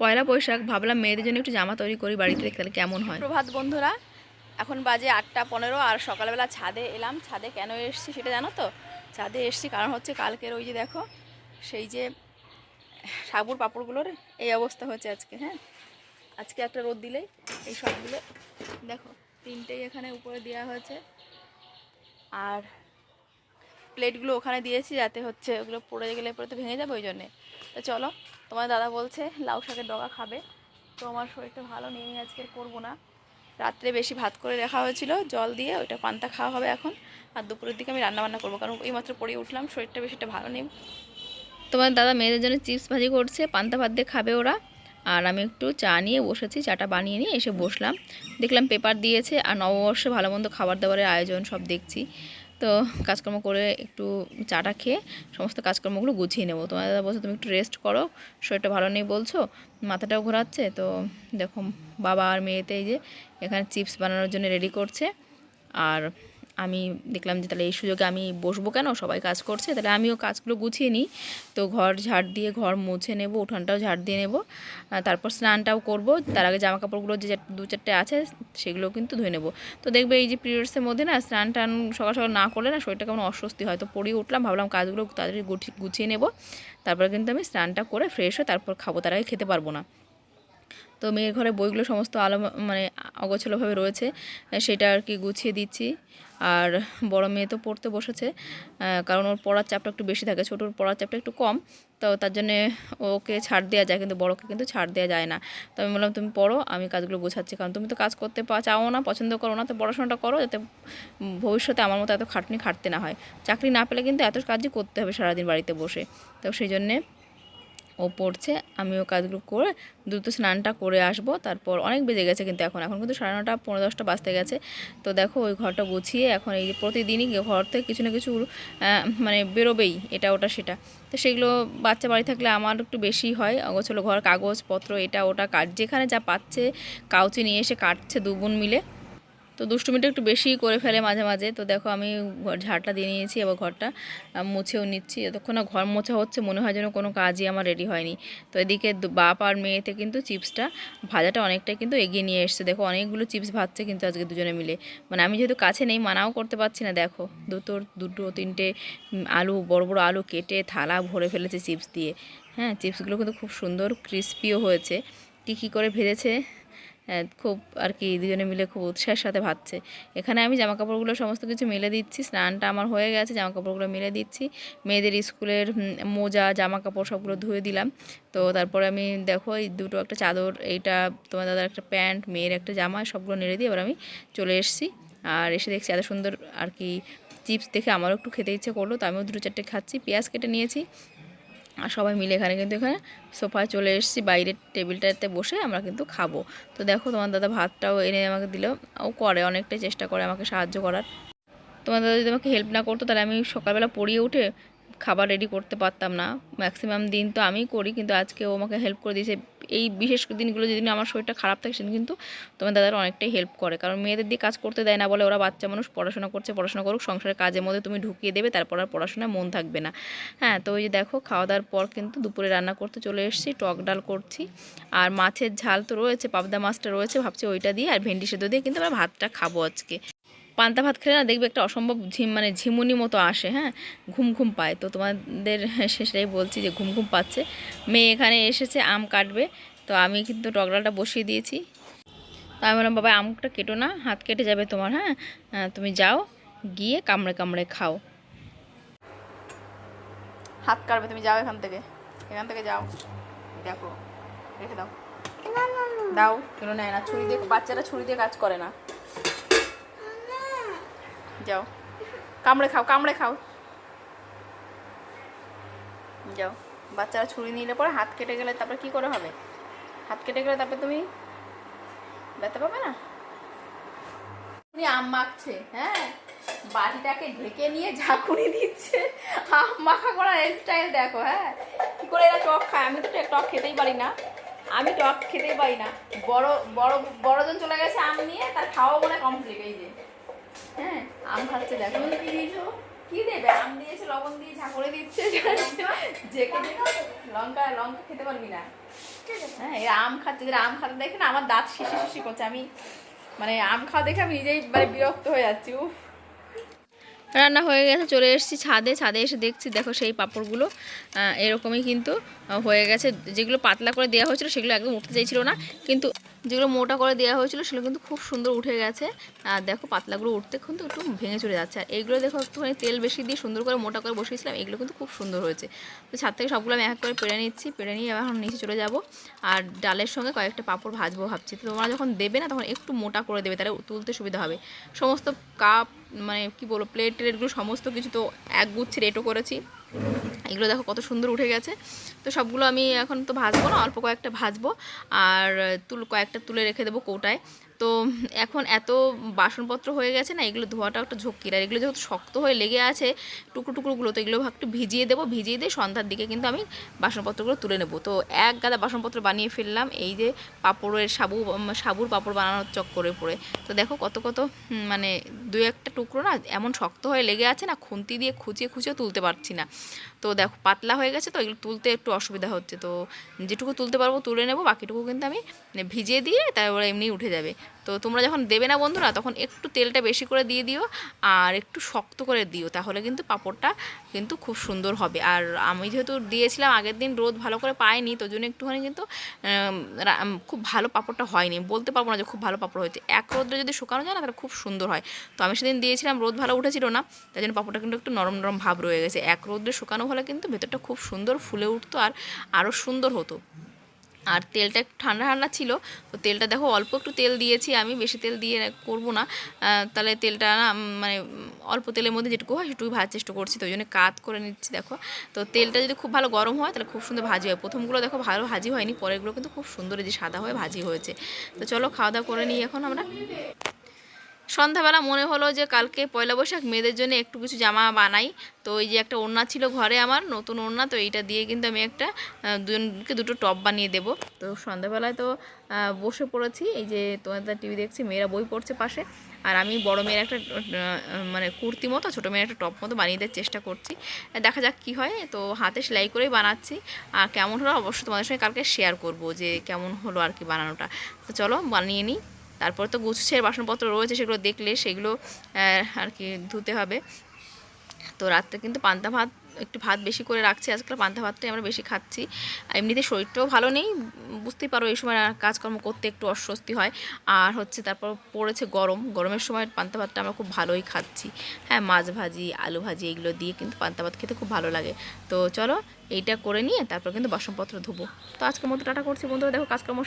পয়লা বৈশাখ ভাবলাম মেয়েদের জন্য একটু জামা তৈরি করি বাড়িতে তাহলে কেমন হয়। প্রভাত বন্ধুরা, এখন বাজে আটটা পনেরো আর সকালবেলা ছাদে এলাম। ছাদে কেন এসছি সেটা জানো তো? ছাদে এসছি কারণ হচ্ছে কালকের ওই যে দেখো, সেই যে সাবুর পাপড়গুলোর এই অবস্থা হচ্ছে আজকে হ্যাঁ? আজকে একটা রোদ দিলেই এই সবগুলো, দেখো, তিনটেই এখানে উপরে দেওয়া হয়েছে। আর প্লেটগুলো ওখানে দিয়েছি যাতে হচ্ছে ওগুলো পড়ে গেলে পরে তো ভেঙে যাবে ওই জন্যে। তো চলো তোমার দাদা বলছে, লাউ শাকের ডগা খাবে। তো আমার শরীরটা ভালো নেই আজকে করব না। রাত্রে বেশি ভাত করে রাখা হয়েছিল, জল দিয়ে ওইটা পান্তা খাওয়া হবে এখন। আর দুপুরের দিকে আমি রান্নাবান্না করব, কারণ এইমাত্র পড়ে উঠলাম, শরীরটা বেশিটা ভালো নেই। তোমার দাদা মেয়েদের জন্য চিপস ভাজি করছে, পান্তা ভাত দিয়ে খাবে ওরা। আর আমি একটু চা নিয়ে বসেছি, চাটা বানিয়ে নিয়ে এসে বসলাম। দেখলাম পেপার দিয়েছে, আর নববর্ষে ভালো মন্দ খাবার দাবারের আয়োজন সব দেখছি। তো কাজকর্ম করে একটু চাটা খেয়ে সমস্ত কাজকর্মগুলো গুছিয়ে নেব। তোমার দাদা বলছে, তুমি একটু রেস্ট করো, শরীরটা ভালো নেই বলছো, মাথাটাও ঘোরাচ্ছে, তো দেখো বাবা আর মেয়েতে এই যে এখানে চিপস বানানোর জন্য রেডি করছে, আর আমি দেখলাম যে তাহলে এই সুযোগে আমি বসবো কেন? সবাই কাজ করছে। তাহলে আমিও কাজগুলো গুছিয়ে নিই। তো ঘর ঝাড় দিয়ে ঘর মুছে নেব, উঠানটাও ঝাড় দিয়ে নেব। তারপর স্নানটাও করব। তার আগে জামা কাপড়গুলো যে দু চারটে আছে, সেগুলো কিন্তু ধুয়ে নেব। তো দেখবে এই যে পিরিয়ডসের মধ্যে না, স্নান টান সকাল সকাল না করলে না শরীরটা কেমন অস্বস্তি হয়। তো পড়িয়ে উঠলাম, ভাবলাম কাজগুলো তাড়াতাড়ি গুছি- গুছিয়ে নেব। তারপর কিন্তু আমি স্নানটা করে ফ্রেশ হয়ে তারপর খাব। তার আগে খেতে পারব না। তো মেয়ের ঘরে বইগুলো সমস্ত আলো মানে অগোছালোভাবে রয়েছে সেটা আর কি গুছিয়ে দিচ্ছি। আর বড় মেয়ে তো পড়তে বসেছে কারণ ওর পড়ার চাপটা একটু বেশি থাকে, ছোটোর পড়ার চাপটা একটু কম, তো তার জন্যে ওকে ছাড় দেওয়া যায়, কিন্তু বড়োকে কিন্তু ছাড় দেওয়া যায় না। তো আমি বললাম, তুমি পড়ো, আমি কাজগুলো গোছাচ্ছি, কারণ তুমি তো কাজ করতে চাও না, পছন্দ করো না, তো পড়াশোনাটা করো, যাতে ভবিষ্যতে আমার মতো এত খাটনি খাটতে না হয়। চাকরি না পেলে কিন্তু এত কাজই করতে হবে সারাদিন বাড়িতে বসে। তো সেই জন্যে ও পড়ছে, আমিও কাজগুলো করে দ্রুত স্নানটা করে আসব। তারপর অনেক বেজে গেছে কিন্তু এখন। এখন কিন্তু সাড়ে নটা পনেরো দশটা বাজতে গেছে। তো দেখো ওই ঘরটা গুছিয়ে এখন এই প্রতিদিনই ঘর থেকে কিছু না কিছু মানে বেরোবেই, এটা, ওটা, সেটা। তো সেগুলো বাচ্চা বাড়ি থাকলে আমার একটু বেশি হয়। অগোছলো ঘর, কাগজপত্র, এটা, ওটা কাট যেখানে যা পাচ্ছে, কাউচি নিয়ে এসে কাটছে দু বোন মিলে। তো দুষ্টুমিটা একটু বেশি করে ফেলে মাঝে মাঝে। তো দেখো আমি ঝাড়টা দিয়ে নিয়েছি এবার ঘরটা মুছেও নিচ্ছি। যতক্ষণ না ঘর মোছা হচ্ছে মনে হয় যেন কোনো কাজই আমার রেডি হয়নি। তো এদিকে বাপ আর মেয়েতে কিন্তু চিপসটা, ভাজাটা অনেকটাই কিন্তু এগিয়ে নিয়ে এসছে। দেখো অনেকগুলো চিপস ভাজছে কিন্তু আজকে দুজনে মিলে। মানে আমি যেহেতু কাছে নেই, মানাও করতে পারছি না। দেখো দুটো দুটো, তিনটে আলু, বড় বড় আলু কেটে থালা ভরে ফেলেছে চিপস দিয়ে। হ্যাঁ চিপসগুলো কিন্তু খুব সুন্দর ক্রিস্পিও হয়েছে। কী কী করে ভেজেছে? খুব আর কি দুজনে মিলে খুব উৎসাহের সাথে ভাবছে। এখানে আমি জামা কাপড়গুলো সমস্ত কিছু মেলে দিচ্ছি, স্নানটা আমার হয়ে গেছে জামা কাপড়গুলো মেলে দিচ্ছি। মেয়েদের স্কুলের মোজা জামা কাপড় সবগুলো ধুয়ে দিলাম। তো তারপরে আমি দেখো এই দুটো একটা চাদর, এইটা তোমার দাদার একটা প্যান্ট, মেয়ের একটা জামা, সবগুলো নেড়ে দিয়ে এবার আমি চলে এসেছি। আর এসে দেখছি এত সুন্দর আর কি চিপস দেখে আমারও একটু খেতে ইচ্ছে করল, তো আমিও দুটো চারটে খাচ্ছি, পেঁয়াজ কেটে নিয়েছি। আর সবাই মিলে এখানে কিন্তু এখানে সোফায় চলে এসেছি, বাইরের টেবিলটাতে বসে আমরা কিন্তু খাব। তো দেখো তোমার দাদা ভাতটাও এনে আমাকে দিল, ও করে অনেকটাই চেষ্টা করে আমাকে সাহায্য করার। তোমার দাদা যদি আমাকে হেল্প না করতো তাহলে আমি সকালবেলা পড়িয়ে উঠে খাবার রেডি করতে পারতাম না। ম্যাক্সিমাম দিন তো আমিই করি, কিন্তু আজকে ও আমাকে হেল্প করে দিয়েছে। এই বিশেষ দিনগুলো যেদিন আমার শরীরটা খারাপ থাকে, সেদিন কিন্তু তোমার দাদার অনেকটাই হেল্প করে। কারণ মেয়েদের দিয়ে কাজ করতে দেয় না বলে ওরা বাচ্চা মানুষ, পড়াশোনা করছে, পড়াশোনা করুক, সংসারের কাজের মধ্যে তুমি ঢুকিয়ে দেবে, তারপর আর পড়াশোনায় মন থাকবে না। হ্যাঁ তো ওই যে দেখো খাওয়া দাওয়ার পর কিন্তু দুপুরে রান্না করতে চলে এসেছি, টক ডাল করছি। আর মাছের ঝাল তো রয়েছে, পাবদা মাছটা রয়েছে, ভাবছি ওইটা দিয়ে আর ভেন্ডি সেদ্ধ দিয়ে কিন্তু আমরা ভাতটা খাব আজকে। পান্তা ভাত খেলে না দেখবে একটা অসম্ভব ঝিম মানে ঝিমুনি মতো আসে হ্যাঁ? ঘুম ঘুম পায়। তো তোমাদের সেটাই বলছি যে ঘুম ঘুম পাচ্ছে। মেয়ে এখানে এসেছে, আম কাটবে। তো আমি কিন্তু টক ডালটা বসিয়ে দিয়েছি। তো আমি বললাম, বাবা, আমটা কেটো না, হাত কেটে যাবে তোমার হ্যাঁ? তুমি যাও, গিয়ে কামড়ে কামড়ে খাও। হাত কাটবে, তুমি যাও এখান থেকে। এখান থেকে যাও। দেখো, রেখে দাও। দাও কেন নেয় না, ছুরি দিয়ে, বাচ্চারা ছুরি দিয়ে কাজ করে না। যাও। কামড়ে খাও কামড়ে খাও। যাও। বাচ্চারা ছুরি নিলে পরে হাত কেটে গেলে তারপরে কি করে হবে? হাত কেটে গেলে তারপরে তুমি ব্যথা পাবে না? আম মাখছে হ্যাঁ? বাটিটাকে ঢেকে নিয়ে ঝাঁকুনি দিচ্ছে। আম মাখা করার স্টাইল দেখো হ্যাঁ? কি করে এরা টক খায়? আমি তো টক খেতেই পারি না। আমি টক খেতেই পারি না। বড় বড়, বড়জন চলে গেছে আম নিয়ে, তার খাওয়া মনে কমপ্লিট এই যে। হ্যাঁ আম খাচ্ছে দেখো। কি দিয়েছ? কি দেবে? আম দিয়েছে লবণ দিয়ে ঝাঁকুড়ে দিচ্ছে যে লঙ্কা? লঙ্কা খেতে পারবি না। হ্যাঁ এরা আম খাচ্ছে যারা আম খাতে দেখে না আমার দাঁত শিশি শিশি করছে। আমি মানে আম খাওয়া দেখে আমি নিজেই মানে বিরক্ত হয়ে যাচ্ছি উফ। রান্না হয়ে গেছে চলে এসেছি ছাদে। ছাদে এসে দেখছি দেখো সেই পাঁপড়গুলো আহ, এরকমই কিন্তু হয়ে গেছে। যেগুলো পাতলা করে দেওয়া হয়েছিল সেগুলো একদম উঠতে চাইছিল না। কিন্তু যেগুলো মোটা করে দেওয়া হয়েছিল সেগুলো কিন্তু খুব সুন্দর উঠে গেছে। আর দেখো পাতলাগুলো উঠতে কিন্তু একটু ভেঙে চলে যাচ্ছে। আর এইগুলো দেখো একটুখানি তেল বেশি দিয়ে সুন্দর করে মোটা করে বসিয়েছিলাম, এগুলো কিন্তু খুব সুন্দর হয়েছে। তো ছাদ থেকে সবগুলো আমি এক করে পেরে নিচ্ছি পেরে নিয়ে এখন নিচে চলে যাব। আর ডালের সঙ্গে কয়েকটা পাঁপড় ভাজবো ভাবছি। তো তোমরা যখন দেবে না তখন একটু মোটা করে দেবে, তাহলে তুলতে সুবিধা হবে। সমস্ত কাপ মানে কি বলব প্লেট টেটগুলো সমস্ত কিছু তো এক গুচ্ছে করেছি। এগুলো দেখো কত সুন্দর উঠে গেছে। তো সবগুলো আমি এখন তো ভাজবো না, অল্প কয়েকটা ভাজবো। আর তুল, কয়েকটা তুলে রেখে দেবো কৌটায়। তো এখন এত বাসনপত্র হয়ে গেছে না, এগুলো ধোয়াটা একটা ঝক্কির। আর এগুলো যেহেতু শক্ত হয়ে লেগে আছে, টুকরো টুকরোগুলো তো এগুলো একটু ভিজিয়ে দেবো, ভিজিয়ে দিয়ে সন্ধ্যার দিকে কিন্তু আমি বাসনপত্রগুলো তুলে নেব। তো এক গাদা বাসনপত্র বানিয়ে ফেললাম, এই যে পাঁপড়ের সাবু, সাবুর পাঁপড় বানানোর চক্করে পড়ে। তো দেখো কত কত মানে দু একটা টুকরো না এমন শক্ত হয়ে লেগে আছে না, খুন্তি দিয়ে খুঁচিয়ে খুঁচিয়ে তুলতে পারছি না। তো দেখো, পাতলা হয়ে গেছে তো, এগুলো তুলতে একটু অসুবিধা হচ্ছে। তো যেটুকু তুলতে পারব তুলে নেব, বাকিটুকু কিন্তু আমি ভিজিয়ে দিয়ে তারপরে এমনি উঠে যাবে। তো তোমরা যখন দেবে না বন্ধুরা, তখন একটু তেলটা বেশি করে দিয়ে দিও আর একটু শক্ত করে দিও, তাহলে কিন্তু পাঁপড়টা কিন্তু খুব সুন্দর হবে। আর আমি যেহেতু দিয়েছিলাম আগের দিন, রোদ ভালো করে পাইনি, তো জন্য একটুখানি কিন্তু খুব ভালো পাঁপড়টা হয়নি। বলতে পারব না যে খুব ভালো পাঁপড় হয়েছে। এক রোদ্রে যদি শুকানো যায় না, তাহলে খুব সুন্দর হয়। তো আমি সেদিন দিয়েছিলাম, রোদ ভালো উঠেছিল না, তাই জন্য পাঁপড়টা কিন্তু একটু নরম নরম ভাব রয়ে গেছে। এক রোদ্রে শুকানো হলে কিন্তু ভেতরটা খুব সুন্দর ফুলে উঠতো আর আরও সুন্দর হতো। আর তেলটা একটু ঠান্ডা ঠান্ডা ছিল, তো তেলটা দেখো অল্প একটু তেল দিয়েছি আমি, বেশি তেল দিয়ে করব না। তাহলে তেলটা না মানে অল্প তেলের মধ্যে যেটুকু হয় সেটুকু ভাজার চেষ্টা করছি, তো ওই জন্য কাত করে নিচ্ছি দেখো। তো তেলটা যদি খুব ভালো গরম হয়, তাহলে খুব সুন্দর ভাজি হয়। প্রথমগুলো দেখো ভালো ভাজি হয়নি, পরেরগুলো কিন্তু খুব সুন্দর যে সাদা হয়ে ভাজি হয়েছে। তো চলো খাওয়া দাওয়া করে নিই এখন আমরা। সন্ধ্যাবেলা মনে হলো যে কালকে পয়লা বৈশাখ, মেয়েদের জন্য একটু কিছু জামা বানাই। তো এই যে একটা ওড়না ছিল ঘরে আমার, নতুন ওড়না, তো এইটা দিয়ে কিন্তু আমি একটা দুজনকে দুটো টপ বানিয়ে দেব। তো সন্ধ্যাবেলায় তো বসে পড়েছি, এই যে তোমাদের টিভি দেখছি, মেয়েরা বই পড়ছে পাশে। আর আমি বড় মেয়ের একটা মানে কুর্তি মতো, ছোটো মেয়ের একটা টপ মতো বানিয়ে দেওয়ার চেষ্টা করছি। দেখা যাক কি হয়, তো হাতে সেলাই করেই বানাচ্ছি। আর কেমন হলো অবশ্যই তোমাদের সঙ্গে কালকে শেয়ার করব যে কেমন হলো আর কি বানানোটা। তো চলো বানিয়ে নিই। তারপর তো গুছের বাসনপত্র রয়েছে, সেগুলো দেখলে সেগুলো আর কি ধুতে হবে। তো রাত্রে কিন্তু পান্তা ভাত, একটু ভাত বেশি করে রাখছি। আজকাল পান্তা ভাতটাই আমরা বেশি খাচ্ছি। এমনিতে শরীরটাও ভালো নেই। বুঝতেই পারো, এই সময় কাজকর্ম করতে একটু অস্বস্তি হয়। আর হচ্ছে তারপর পড়েছে গরম। গরমের সময় পান্তা ভাতটা আমরা খুব ভালোই খাচ্ছি। হ্যাঁ মাছ ভাজি, আলু ভাজি, এগুলো দিয়ে কিন্তু পান্তা ভাত খেতে খুব ভালো লাগে। তো চলো, এইটা করে নিয়ে তারপর কিন্তু বাসনপত্র ধুবো। তো আজকের মতো টাটা করছি বন্ধুরা। দেখো, কাজকর্ম।